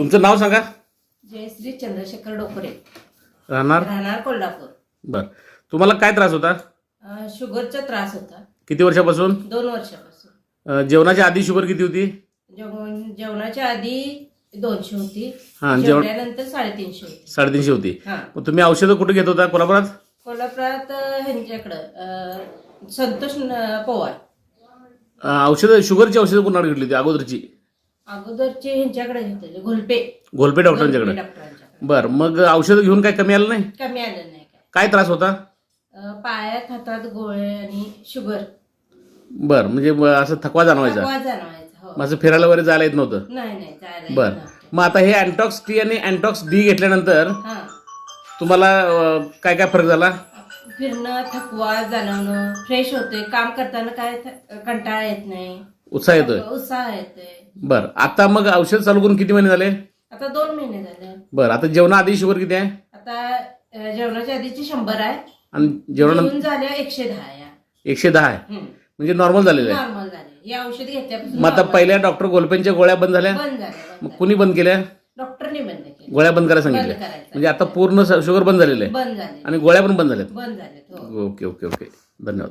तुमचं नाव सांगा. जयश्री चंद्रशेखर डोकरे. राहणार? राहणार कोल्हापूर. बर. तुम्हाला काय त्रास होता? अं, शुगरचा त्रास होता. किती वर्षापासून? दोन वर्षापासून. अं, जेवणाच्या आधी शुगर किती होती? जेवण जेवणाच्या आधी दोनशे होती. हा, जेवण- जेवल्यानंतर साडेतीनशे होती. साडेतीनशे होती. हा. मग तुम्ही औषधं कुठे घेत होता? कोल्हापुरात? कोल्हापुरात अं, ह्यांच्याकडं. अं, संतोष न- पवार. अं, औषधं शुगरची औषधं कुणाकडे घेतली होती? अगोदरची? अगोदरचे ह्यांच्याकडे घेतलेले घोलपे. घोलपे डॉक्टरांच्याकडे. बर मग औषधं घेऊन काय कमी आलं नाही? कमी आलं नाही काय. काय त्रास होता? अं, पायात हातात गोळे आणि शुगर. बर म्हणजे असं थकवा जाणवायचा. थकवा जाणवायचा हो. असं फिरायला वगैरे जायला येत नव्हतं? नाही नाही जायला येत बर. नव्हतं. मग आता हे अँटॉक्स टी आणि अँटॉक्स डी घेतल्यानंतर हा. तुम्हाला अं, काय काय फरक झाला? फिरणं थकवा जाणवणं फ्रेश होते काम करताना काय थ- कंटाळा येत नाही. उत्साह येतोय. उत्साह येतोय. बर आता मग औषध चालू करून किती महिने झाले? आता दोन महिने झाले. बर आता जेवणा आधी शुगर किती आहे? आता जेवणाच्या आधीची शंभर आहे. आणि जेवणानंतर? जेवण झाल्या एकशे दहा आहे एकशे दहा आहे. म्हणजे नॉर्मल झालेलं आहे. नॉर्मल झाले. ही औषध घेतल्यापासून मग आता. पहिल्या डॉक्टर गोलपेंच्या गोळ्या बंद झाल्या? बंद झाले मग बंद कुणी बंद केल्या? डॉक्टरने बंद केले गोळ्या बंद करायला बंद सांगितल्या करायचं म्हणजे आता पूर्ण शुगर बंद झालेलं आहे. बंद झाले आणि गोळ्या पण बंद झाल्यात. बंद झाले हो. Okay okay okay. धन्यवाद.